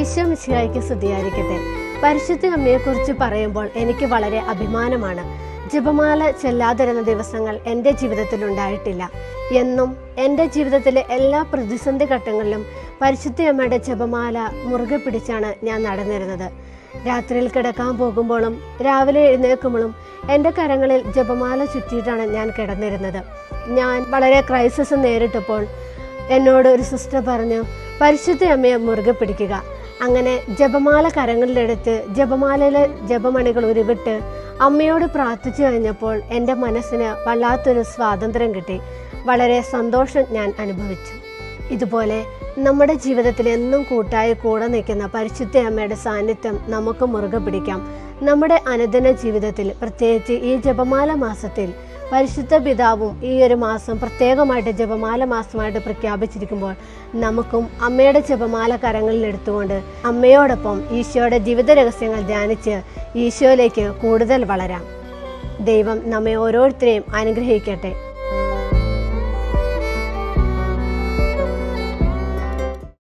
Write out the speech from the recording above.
ഈശോ മിശിഹായ്ക്ക് സ്തുതിയായിരിക്കട്ടെ. പരിശുദ്ധ അമ്മയെക്കുറിച്ച് പറയുമ്പോൾ എനിക്ക് വളരെ അഭിമാനമാണ്. ജപമാല ചെല്ലാതിരുന്ന ദിവസങ്ങൾ എന്റെ ജീവിതത്തിൽ ഉണ്ടായിട്ടില്ല എന്നും എന്റെ ജീവിതത്തിലെ എല്ലാ പ്രതിസന്ധി ഘട്ടങ്ങളിലും പരിശുദ്ധ അമ്മയുടെ ജപമാല മുറുകെ പിടിച്ചാണ് ഞാൻ നടന്നിരുന്നത്. രാത്രിയിൽ കിടക്കാൻ പോകുമ്പോഴും രാവിലെ എഴുന്നേൽക്കുമ്പോഴും എന്റെ കരങ്ങളിൽ ജപമാല ചുറ്റിയിട്ടാണ് ഞാൻ കിടന്നിരുന്നത്. ഞാൻ വളരെ ക്രൈസിസ് നേരിട്ടപ്പോൾ എന്നോട് ഒരു സിസ്റ്റർ പറഞ്ഞു പരിശുദ്ധ അമ്മയെ മുറുകെ പിടിക്കുക. അങ്ങനെ ജപമാല കരങ്ങളിലെടുത്ത് ജപമാലയിലെ ജപമണികൾ ഉരുവിട്ട് അമ്മയോട് പ്രാർത്ഥിച്ചു കഴിഞ്ഞപ്പോൾ എന്റെ മനസ്സിന് വല്ലാത്തൊരു സ്വാതന്ത്ര്യം കിട്ടി. വളരെ സന്തോഷം ഞാൻ അനുഭവിച്ചു. ഇതുപോലെ നമ്മുടെ ജീവിതത്തിൽ എന്നും കൂട്ടായി കൂടെ നിൽക്കുന്ന പരിശുദ്ധ അമ്മയുടെ സാന്നിധ്യം നമുക്ക് മുറുകെ പിടിക്കാം. നമ്മുടെ അനുദിന ജീവിതത്തിൽ പ്രത്യേകിച്ച് ഈ ജപമാല മാസത്തിൽ പരിശുദ്ധ പിതാവും ഈ ഒരു മാസം പ്രത്യേകമായിട്ട് ജപമാല മാസമായിട്ട് പ്രഖ്യാപിച്ചിരിക്കുമ്പോൾ നമുക്കും അമ്മയുടെ ജപമാല കരങ്ങളിൽ എടുത്തുകൊണ്ട് അമ്മയോടൊപ്പം ഈശോയുടെ ജീവിത രഹസ്യങ്ങൾ ധ്യാനിച്ച് ഈശോയിലേക്ക് കൂടുതൽ വളരാം. ദൈവം നമ്മെ ഓരോരുത്തരെയും അനുഗ്രഹിക്കട്ടെ.